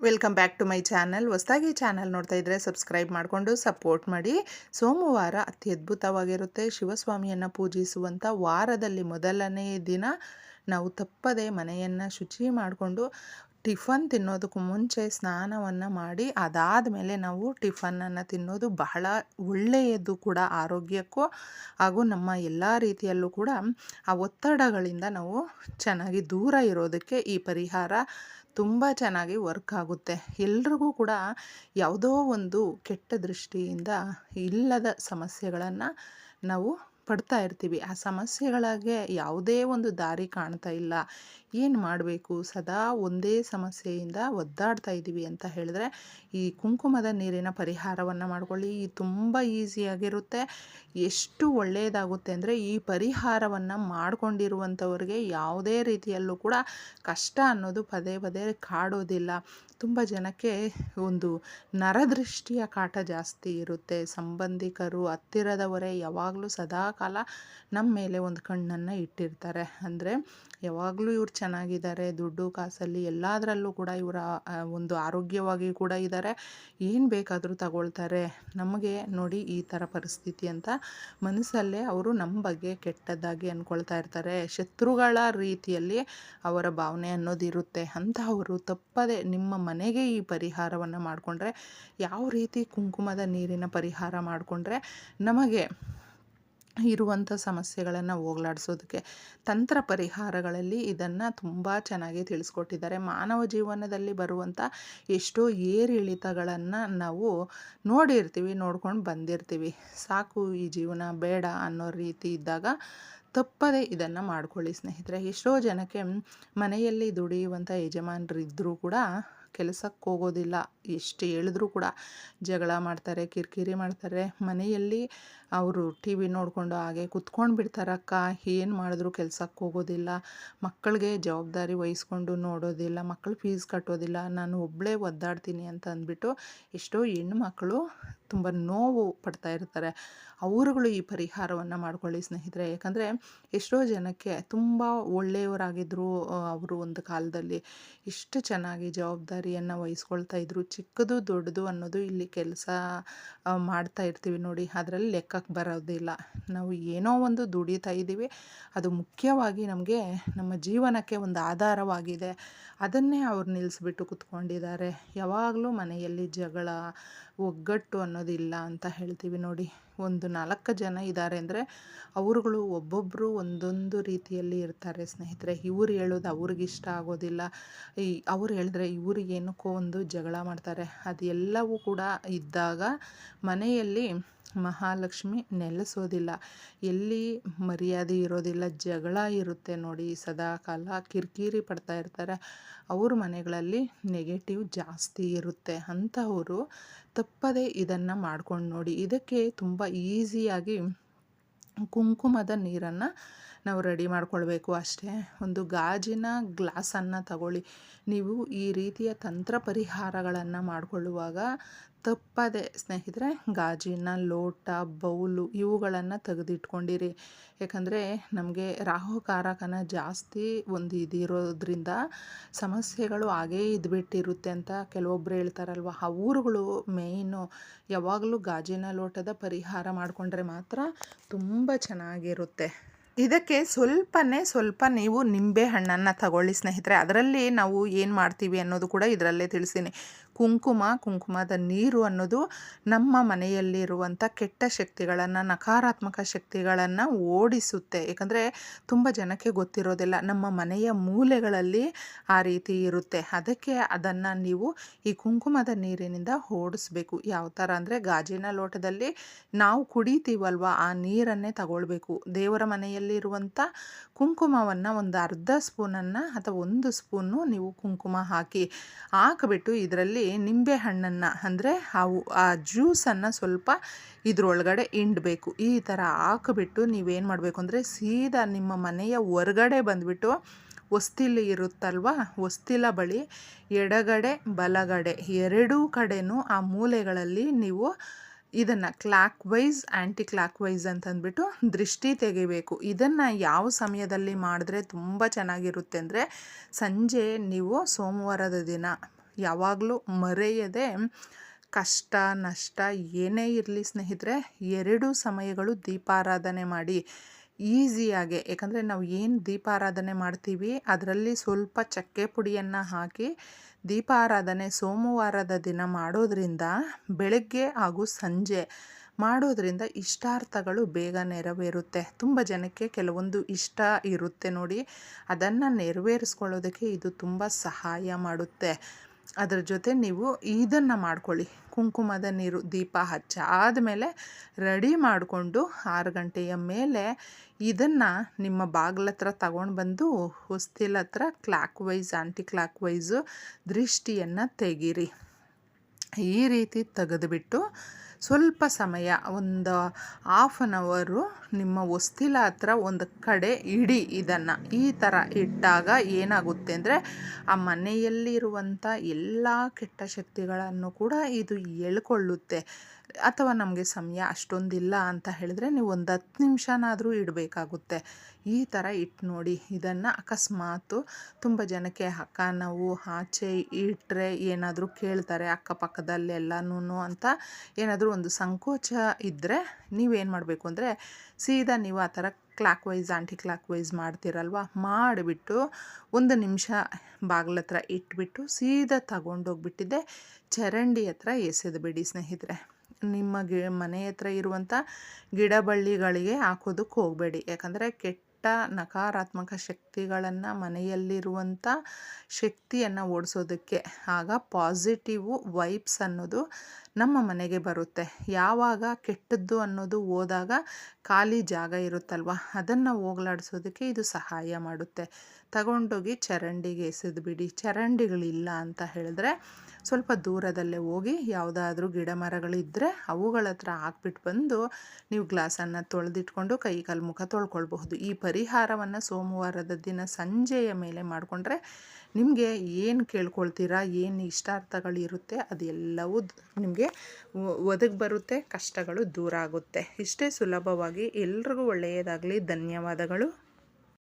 Welcome back to my channel ಹೊಸದಾಗಿ channel ನೋಡ್ತಾ ಇದ್ದರೆ ಸಬ್ಸ್ಕ್ರೈಬ್ ಮಾಡಿಕೊಂಡು ಸಪೋರ್ಟ್ ಮಾಡಿ. ಸೋಮವಾರ ಅತಿ ಅದ್ಭುತವಾಗಿರುತ್ತೆ. ಶಿವಸ್ವಾಮಿಯನ್ನು ಪೂಜಿಸುವಂಥ ವಾರದಲ್ಲಿ ಮೊದಲನೇ ದಿನ ನಾವು ತಪ್ಪದೆ ಮನೆಯನ್ನು ಶುಚಿ ಮಾಡಿಕೊಂಡು ಟಿಫನ್ ತಿನ್ನೋದಕ್ಕೂ ಮುಂಚೆ ಸ್ನಾನವನ್ನು ಮಾಡಿ ಅದಾದ ಮೇಲೆ ನಾವು ಟಿಫನನ್ನು ತಿನ್ನೋದು ಬಹಳ ಒಳ್ಳೆಯದು ಕೂಡ ಆರೋಗ್ಯಕ್ಕೂ ಹಾಗೂ ನಮ್ಮ ಎಲ್ಲ ರೀತಿಯಲ್ಲೂ ಕೂಡ ಆ ಒತ್ತಡಗಳಿಂದ ನಾವು ಚೆನ್ನಾಗಿ ದೂರ ಇರೋದಕ್ಕೆ ಈ ಪರಿಹಾರ ತುಂಬ ಚೆನ್ನಾಗಿ ವರ್ಕ್ ಆಗುತ್ತೆ. ಎಲ್ರಿಗೂ ಕೂಡ ಯಾವುದೋ ಒಂದು ಕೆಟ್ಟ ದೃಷ್ಟಿಯಿಂದ ಇಲ್ಲದ ಸಮಸ್ಯೆಗಳನ್ನು ನಾವು ಪಡ್ತಾ ಇರ್ತೀವಿ. ಆ ಸಮಸ್ಯೆಗಳಿಗೆ ಯಾವುದೇ ಒಂದು ದಾರಿ ಕಾಣ್ತಾ ಇಲ್ಲ. ಏನು ಮಾಡಬೇಕು? ಸದಾ ಒಂದೇ ಸಮಸ್ಯೆಯಿಂದ ಒದ್ದಾಡ್ತಾ ಇದ್ದೀವಿ ಅಂತ ಹೇಳಿದ್ರೆ, ಈ ಕುಂಕುಮದ ನೀರಿನ ಪರಿಹಾರವನ್ನು ಮಾಡ್ಕೊಳ್ಳಿ. ಈ ತುಂಬ ಈಸಿಯಾಗಿರುತ್ತೆ ಎಷ್ಟು ಒಳ್ಳೆಯದಾಗುತ್ತೆ ಅಂದರೆ, ಈ ಪರಿಹಾರವನ್ನು ಮಾಡಿಕೊಂಡಿರುವಂಥವ್ರಿಗೆ ಯಾವುದೇ ರೀತಿಯಲ್ಲೂ ಕೂಡ ಕಷ್ಟ ಅನ್ನೋದು ಪದೇ ಪದೇ ಕಾಡೋದಿಲ್ಲ. ತುಂಬ ಜನಕ್ಕೆ ಒಂದು ನರದೃಷ್ಟಿಯ ಕಾಟ ಜಾಸ್ತಿ ಇರುತ್ತೆ. ಸಂಬಂಧಿಕರು, ಹತ್ತಿರದವರೇ ಯಾವಾಗಲೂ ಸದಾಕಾಲ ನಮ್ಮ ಮೇಲೆ ಒಂದು ಕಣ್ಣನ್ನು ಇಟ್ಟಿರ್ತಾರೆ. ಅಂದರೆ ಯಾವಾಗಲೂ ಇವ್ರು ಚೆನ್ನಾಗಿದ್ದಾರೆ, ದುಡ್ಡು, ಕಾಸಲ್ಲಿ ಎಲ್ಲದರಲ್ಲೂ ಕೂಡ ಇವರ ಒಂದು ಆರೋಗ್ಯವಾಗಿ ಕೂಡ ಇದ್ದಾರೆ ಏನು ಬೇಕಾದರೂ ತಗೊಳ್ತಾರೆ. ನಮಗೆ ನೋಡಿ ಈ ಥರ ಪರಿಸ್ಥಿತಿ ಅಂತ ಮನಸ್ಸಲ್ಲೇ ಅವರು ನಮ್ಮ ಬಗ್ಗೆ ಕೆಟ್ಟದ್ದಾಗಿ ಅಂದ್ಕೊಳ್ತಾ ಇರ್ತಾರೆ. ಶತ್ರುಗಳ ರೀತಿಯಲ್ಲಿ ಅವರ ಭಾವನೆ ಅನ್ನೋದಿರುತ್ತೆ. ಅಂತಹವರು ತಪ್ಪದೆ ನಿಮ್ಮ ಮನೆಗೆ ಈ ಪರಿಹಾರವನ್ನು ಮಾಡಿಕೊಂಡ್ರೆ, ಯಾವ ರೀತಿ ಕುಂಕುಮದ ನೀರಿನ ಪರಿಹಾರ ಮಾಡಿಕೊಂಡ್ರೆ, ನಮಗೆ ಇರುವಂಥ ಸಮಸ್ಯೆಗಳನ್ನು ಹೋಗಲಾಡಿಸೋದಕ್ಕೆ ತಂತ್ರ ಪರಿಹಾರಗಳಲ್ಲಿ ಇದನ್ನು ತುಂಬ ಚೆನ್ನಾಗಿ ತಿಳಿಸ್ಕೊಟ್ಟಿದ್ದಾರೆ. ಮಾನವ ಜೀವನದಲ್ಲಿ ಬರುವಂಥ ಎಷ್ಟೋ ಏರಿಳಿತಗಳನ್ನು ನಾವು ನೋಡಿರ್ತೀವಿ, ನೋಡ್ಕೊಂಡು ಬಂದಿರ್ತೀವಿ. ಸಾಕು ಈ ಜೀವನ, ಬೇಡ ಅನ್ನೋ ರೀತಿ ಇದ್ದಾಗ ತಪ್ಪದೆ ಇದನ್ನು ಮಾಡ್ಕೊಳ್ಳಿ ಸ್ನೇಹಿತರೆ. ಎಷ್ಟೋ ಜನಕ್ಕೆ ಮನೆಯಲ್ಲಿ ದುಡಿಯುವಂಥ ಯಜಮಾನರಿದ್ದರೂ ಕೂಡ ಕೆಲಸಕ್ಕೆ ಹೋಗೋದಿಲ್ಲ. ಎಷ್ಟು ಹೇಳಿದ್ರು ಕೂಡ ಜಗಳ ಮಾಡ್ತಾರೆ, ಕಿರಿಕಿರಿ ಮಾಡ್ತಾರೆ. ಮನೆಯಲ್ಲಿ ಅವರು ಟಿ ವಿ ನೋಡಿಕೊಂಡು ಹಾಗೆ ಕುತ್ಕೊಂಡು ಬಿಡ್ತಾರಕ್ಕ ಏನು ಮಾಡಿದ್ರು ಕೆಲಸಕ್ಕೆ ಹೋಗೋದಿಲ್ಲ. ಮಕ್ಕಳಿಗೆ ಜವಾಬ್ದಾರಿ ವಹಿಸ್ಕೊಂಡು ನೋಡೋದಿಲ್ಲ, ಮಕ್ಕಳು ಫೀಸ್ ಕಟ್ಟೋದಿಲ್ಲ. ನಾನು ಒಬ್ಬಳೇ ಒದ್ದಾಡ್ತೀನಿ ಅಂತ ಅಂದ್ಬಿಟ್ಟು ಎಷ್ಟೋ ಹೆಣ್ಣು ಮಕ್ಕಳು ತುಂಬ ನೋವು ಪಡ್ತಾ ಇರ್ತಾರೆ. ಅವರುಗಳು ಈ ಪರಿಹಾರವನ್ನು ಮಾಡ್ಕೊಳ್ಳಿ ಸ್ನೇಹಿತರೆ. ಯಾಕಂದರೆ ಎಷ್ಟೋ ಜನಕ್ಕೆ ತುಂಬ ಒಳ್ಳೆಯವರಾಗಿದ್ದರು ಅವರು ಒಂದು ಕಾಲದಲ್ಲಿ. ಇಷ್ಟು ಚೆನ್ನಾಗಿ ಜವಾಬ್ದಾರಿಯನ್ನು ವಹಿಸ್ಕೊಳ್ತಾ ಇದ್ರು. ಚಿಕ್ಕದು ದೊಡ್ಡದು ಅನ್ನೋದು ಇಲ್ಲಿ ಕೆಲಸ ಮಾಡ್ತಾ ಇರ್ತೀವಿ ನೋಡಿ. ಅದರಲ್ಲಿ ಲೆಕ್ಕಕ್ಕೆ ಬರೋದಿಲ್ಲ. ನಾವು ಏನೋ ಒಂದು ದುಡಿತಾ ಇದ್ದೀವಿ. ಅದು ಮುಖ್ಯವಾಗಿ ನಮಗೆ ನಮ್ಮ ಜೀವನಕ್ಕೆ ಒಂದು ಆಧಾರವಾಗಿದೆ. ಅದನ್ನೇ ಅವ್ರು ನಿಲ್ಲಿಸ್ಬಿಟ್ಟು ಕುತ್ಕೊಂಡಿದ್ದಾರೆ. ಯಾವಾಗಲೂ ಮನೆಯಲ್ಲಿ ಜಗಳ, ಒಗ್ಗಟ್ಟು ಅನ್ನೋದಿಲ್ಲ ಅಂತ ಹೇಳ್ತೀವಿ ನೋಡಿ. ಒಂದು ನಾಲ್ಕು ಜನ ಇದ್ದಾರೆ ಅಂದರೆ ಅವರುಗಳು ಒಬ್ಬೊಬ್ಬರು ಒಂದೊಂದು ರೀತಿಯಲ್ಲಿ ಇರ್ತಾರೆ ಸ್ನೇಹಿತರೆ. ಇವ್ರು ಹೇಳೋದು ಅವ್ರಿಗೆ ಇಷ್ಟ ಆಗೋದಿಲ್ಲ. ಈ ಅವ್ರು ಹೇಳಿದ್ರೆ ಇವ್ರಿಗೆ ಏನಕ್ಕೋ ಒಂದು ಜಗಳ ಮಾಡ್ತಾರೆ. ಅದೆಲ್ಲವೂ ಕೂಡ ಇದ್ದಾಗ ಮನೆಯಲ್ಲಿ ಮಹಾಲಕ್ಷ್ಮಿ ನೆಲೆಸೋದಿಲ್ಲ. ಎಲ್ಲಿ ಮರ್ಯಾದೆ ಇರೋದಿಲ್ಲ, ಜಗಳ ಇರುತ್ತೆ ನೋಡಿ ಸದಾ ಕಾಲ ಕಿರಿಕಿರಿ ಪಡ್ತಾ ಇರ್ತಾರೆ. ಅವ್ರ ಮನೆಗಳಲ್ಲಿ ನೆಗೆಟಿವ್ ಜಾಸ್ತಿ ಇರುತ್ತೆ ಅಂಥವರು ತಪ್ಪದೇ ಇದನ್ನು ಮಾಡ್ಕೊಂಡು ನೋಡಿ. ಇದಕ್ಕೆ ತುಂಬ ಈಸಿಯಾಗಿ ಕುಂಕುಮದ ನೀರನ್ನು ನಾವು ರೆಡಿ ಮಾಡ್ಕೊಳ್ಬೇಕು ಅಷ್ಟೇ. ಒಂದು ಗಾಜಿನ ಗ್ಲಾಸನ್ನು ತಗೊಳ್ಳಿ. ನೀವು ಈ ರೀತಿಯ ತಂತ್ರ ಪರಿಹಾರಗಳನ್ನು ಮಾಡಿಕೊಳ್ಳುವಾಗ ತಪ್ಪದೆ ಸ್ನೇಹಿತರೆ, ಗಾಜಿನ, ಲೋಟ, ಬೌಲು ಇವುಗಳನ್ನು ತೆಗೆದಿಟ್ಕೊಂಡಿರಿ. ಯಾಕಂದರೆ ನಮಗೆ ರಾಹುಕಾರಕನ ಜಾಸ್ತಿ ಒಂದು ಇದಿರೋದ್ರಿಂದ ಸಮಸ್ಯೆಗಳು ಹಾಗೇ ಇದ್ಬಿಟ್ಟಿರುತ್ತೆ ಅಂತ ಕೆಲವೊಬ್ಬರು ಹೇಳ್ತಾರಲ್ವ. ಆ ಊರುಗಳು ಮೇಯ್ನು ಯಾವಾಗಲೂ ಗಾಜಿನ, ಲೋಟದ ಪರಿಹಾರ ಮಾಡಿಕೊಂಡ್ರೆ ಮಾತ್ರ ತುಂಬ ಚೆನ್ನಾಗಿರುತ್ತೆ. ಇದಕ್ಕೆ ಸ್ವಲ್ಪನೇ ಸ್ವಲ್ಪ ನೀವು ನಿಂಬೆ ಹಣ್ಣನ್ನು ತಗೊಳ್ಳಿ ಸ್ನೇಹಿತರೆ. ಅದರಲ್ಲಿ ನಾವು ಏನು ಮಾಡ್ತೀವಿ ಅನ್ನೋದು ಕೂಡ ಇದರಲ್ಲೇ ತಿಳಿಸ್ತೀನಿ. ಕುಂಕುಮ, ಕುಂಕುಮದ ನೀರು ಅನ್ನೋದು ನಮ್ಮ ಮನೆಯಲ್ಲಿರುವಂಥ ಕೆಟ್ಟ ಶಕ್ತಿಗಳನ್ನು, ನಕಾರಾತ್ಮಕ ಶಕ್ತಿಗಳನ್ನು ಓಡಿಸುತ್ತೆ. ಏಕೆಂದರೆ ತುಂಬ ಜನಕ್ಕೆ ಗೊತ್ತಿರೋದಿಲ್ಲ, ನಮ್ಮ ಮನೆಯ ಮೂಲೆಗಳಲ್ಲಿ ಆ ರೀತಿ ಇರುತ್ತೆ. ಅದಕ್ಕೆ ಅದನ್ನು ನೀವು ಈ ಕುಂಕುಮದ ನೀರಿನಿಂದ ಓಡಿಸ್ಬೇಕು. ಯಾವ ಥರ ಅಂದರೆ ಗಾಜಿನ ಲೋಟದಲ್ಲಿ ನಾವು ಕುಡಿತೀವಲ್ವ, ಆ ನೀರನ್ನೇ ತಗೊಳ್ಬೇಕು. ದೇವರ ಮನೆಯಲ್ಲಿರುವಂಥ ಕುಂಕುಮವನ್ನು ಒಂದು ಅರ್ಧ ಸ್ಪೂನನ್ನು ಅಥವಾ ಒಂದು ಸ್ಪೂನು ನೀವು ಕುಂಕುಮ ಹಾಕಿ ಹಾಕಿಬಿಟ್ಟು ಇದರಲ್ಲಿ ನಿಂಬೆ ಹಣ್ಣನ್ನು ಅಂದರೆ ಅವು, ಆ ಜ್ಯೂಸನ್ನು ಸ್ವಲ್ಪ ಇದರೊಳಗಡೆ ಹಿಂಡಬೇಕು. ಈ ಥರ ಹಾಕಿಬಿಟ್ಟು ನೀವೇನು ಮಾಡಬೇಕು ಅಂದರೆ ಸೀದಾ ನಿಮ್ಮ ಮನೆಯ ಹೊರಗಡೆ ಬಂದುಬಿಟ್ಟು ಹೊಸ್ತಿಲು ಇರುತ್ತಲ್ವ, ಹೊಸ್ತಿಲ ಬಳಿ ಎಡಗಡೆ, ಬಲಗಡೆ ಎರಡೂ ಕಡೆನೂ ಆ ಮೂಲೆಗಳಲ್ಲಿ ನೀವು ಇದನ್ನು ಕ್ಲಾಕ್ ವೈಸ್ ಆ್ಯಂಟಿ ಕ್ಲಾಕ್ ವೈಸ್ ಅಂತಂದ್ಬಿಟ್ಟು ದೃಷ್ಟಿ ತೆಗಿಬೇಕು. ಇದನ್ನು ಯಾವ ಸಮಯದಲ್ಲಿ ಮಾಡಿದ್ರೆ ತುಂಬ ಚೆನ್ನಾಗಿರುತ್ತೆ ಅಂದರೆ ಸಂಜೆ ನೀವು ಸೋಮವಾರದ ದಿನ ಯಾವಾಗಲೂ ಮರೆಯದೆ ಕಷ್ಟ, ನಷ್ಟ ಏನೇ ಇರಲಿ ಸ್ನೇಹಿತರೆ, ಎರಡು ಸಮಯಗಳು ದೀಪಾರಾಧನೆ ಮಾಡಿ. ಈಸಿಯಾಗೆ. ಯಾಕಂದರೆ ನಾವು ಏನು ದೀಪಾರಾಧನೆ ಮಾಡ್ತೀವಿ, ಅದರಲ್ಲಿ ಸ್ವಲ್ಪ ಚಕ್ಕೆ ಪುಡಿಯನ್ನು ಹಾಕಿ ದೀಪಾರಾಧನೆ ಸೋಮವಾರದ ದಿನ ಮಾಡೋದ್ರಿಂದ ಬೆಳಗ್ಗೆ ಹಾಗೂ ಸಂಜೆ ಮಾಡೋದ್ರಿಂದ ಇಷ್ಟಾರ್ಥಗಳು ಬೇಗ ನೆರವೇರುತ್ತೆ. ತುಂಬ ಜನಕ್ಕೆ ಕೆಲವೊಂದು ಇಷ್ಟ ಇರುತ್ತೆ ನೋಡಿ. ಅದನ್ನು ನೆರವೇರಿಸ್ಕೊಳ್ಳೋದಕ್ಕೆ ಇದು ತುಂಬ ಸಹಾಯ ಮಾಡುತ್ತೆ. ಅದರ ಜೊತೆ ನೀವು ಇದನ್ನು ಮಾಡ್ಕೊಳ್ಳಿ. ಕುಂಕುಮದ ನೀರು, ದೀಪ ಹಚ್ಚಾದಮೇಲೆ ರೆಡಿ ಮಾಡಿಕೊಂಡು ಆರು ಗಂಟೆಯ ಮೇಲೆ ಇದನ್ನು ನಿಮ್ಮ ಬಾಗಿಲ ಹತ್ರ ತಗೊಂಡು ಬಂದು ಹೊಸ್ತಿಲ ಹತ್ರ ಕ್ಲಾಕ್ ವೈಸ್ ಆ್ಯಂಟಿ ಕ್ಲಾಕ್ ವೈಸು ದೃಷ್ಟಿಯನ್ನು ತೆಗೀರಿ. ಈ ರೀತಿ ತೆಗೆದುಬಿಟ್ಟು ಸ್ವಲ್ಪ ಸಮಯ, ಒಂದು ಹಾಫ್ ಆನ್ ಅವರು ನಿಮ್ಮ ಹೊಸ್ತಿಲ ಹತ್ರ ಒಂದು ಕಡೆ ಇಡಿ ಇದನ್ನು. ಈ ಥರ ಇಟ್ಟಾಗ ಏನಾಗುತ್ತೆ ಅಂದರೆ, ಆ ಮನೆಯಲ್ಲಿರುವಂಥ ಎಲ್ಲ ಕೆಟ್ಟ ಶಕ್ತಿಗಳನ್ನು ಕೂಡ ಇದು ಎಳ್ಕೊಳ್ಳುತ್ತೆ ಅಥವಾ ನಮಗೆ ಸಮಯ ಅಷ್ಟೊಂದಿಲ್ಲ ಅಂತ ಹೇಳಿದ್ರೆ ನೀವು ಒಂದು ಹತ್ತು ನಿಮಿಷನಾದರೂ ಇಡಬೇಕಾಗುತ್ತೆ. ಈ ಥರ ಇಟ್ಟು ನೋಡಿ, ಇದನ್ನು ಅಕಸ್ಮಾತು ತುಂಬ ಜನಕ್ಕೆ ಅಕ್ಕ ನಾವು ಆಚೆ ಇಟ್ಟರೆ ಏನಾದರೂ ಕೇಳ್ತಾರೆ ಅಕ್ಕಪಕ್ಕದಲ್ಲೆಲ್ಲನೂ ಅಂತ ಏನಾದರೂ ಒಂದು ಸಂಕೋಚ ಇದ್ದರೆ ನೀವೇನು ಮಾಡಬೇಕು ಅಂದರೆ ಸೀದಾ ನೀವು ಆ ಥರ clockwise aunty clock wise ಮಾಡ್ತೀರಲ್ವ? ಮಾಡಿಬಿಟ್ಟು ಒಂದು ನಿಮಿಷ ಬಾಗಿಲ ಹತ್ರ ಇಟ್ಬಿಟ್ಟು ಸೀದಾ ತಗೊಂಡೋಗ್ಬಿಟ್ಟಿದ್ದೆ. ಚರಂಡಿ ಹತ್ರ ಎಸೆದುಬಿಡಿ ಸ್ನೇಹಿತರೆ. ನಿಮ್ಮ ಗಿ, ಮನೆ ಹತ್ರ ಇರುವಂಥ ಗಿಡ ಬಳ್ಳಿಗಳಿಗೆ ಹಾಕೋದಕ್ಕೆ ಹೋಗಬೇಡಿ. ಯಾಕಂದರೆ ಕೆಟ್ಟ ನಕಾರಾತ್ಮಕ ಶಕ್ತಿಗಳನ್ನು ಮನೆಯಲ್ಲಿರುವಂಥ ಶಕ್ತಿಯನ್ನು ಓಡಿಸೋದಕ್ಕೆ. ಆಗ ಪಾಸಿಟಿವು ವೈಬ್ಸ್ ಅನ್ನೋದು ನಮ್ಮ ಮನೆಗೆ ಬರುತ್ತೆ. ಯಾವಾಗ ಕೆಟ್ಟದ್ದು ಅನ್ನೋದು ಹೋದಾಗ ಖಾಲಿ ಜಾಗ ಇರುತ್ತಲ್ವ? ಅದನ್ನು ಹೋಗ್ಲಾಡಿಸೋದಕ್ಕೆ ಇದು ಸಹಾಯ ಮಾಡುತ್ತೆ. ತಗೊಂಡೋಗಿ ಚರಂಡಿಗೆ ಎಸೆದುಬಿಡಿ, ಚರಂಡಿಗಳಿಲ್ಲ ಅಂತ ಹೇಳಿದ್ರೆ ಸ್ವಲ್ಪ ದೂರದಲ್ಲೇ ಹೋಗಿ ಯಾವುದಾದ್ರೂ ಗಿಡ ಮರಗಳಿದ್ದರೆ ಅವುಗಳ ಹತ್ರ ಹಾಕ್ಬಿಟ್ಟು ಬಂದು ನೀವು ಗ್ಲಾಸನ್ನು ತೊಳೆದಿಟ್ಕೊಂಡು ಕೈ ಕಾಲು ಮುಖ ತೊಳ್ಕೊಳ್ಬಹುದು. ಈ ಪರಿಹಾರವನ್ನು ಸೋಮವಾರದ ದಿನ ಸಂಜೆಯ ಮೇಲೆ ಮಾಡಿಕೊಂಡ್ರೆ ನಿಮಗೆ ಏನು ಕೇಳ್ಕೊಳ್ತೀರಾ, ಏನು ಇಷ್ಟಾರ್ಥಗಳಿರುತ್ತೆ ಅದೆಲ್ಲವೂ ನಿಮಗೆ ಒದಗಿ ಬರುತ್ತೆ, ಕಷ್ಟಗಳು ದೂರ ಆಗುತ್ತೆ. ಇಷ್ಟೇ ಸುಲಭವಾಗಿ ಎಲ್ರಿಗೂ ಒಳ್ಳೆಯದಾಗಲಿ. ಧನ್ಯವಾದಗಳು.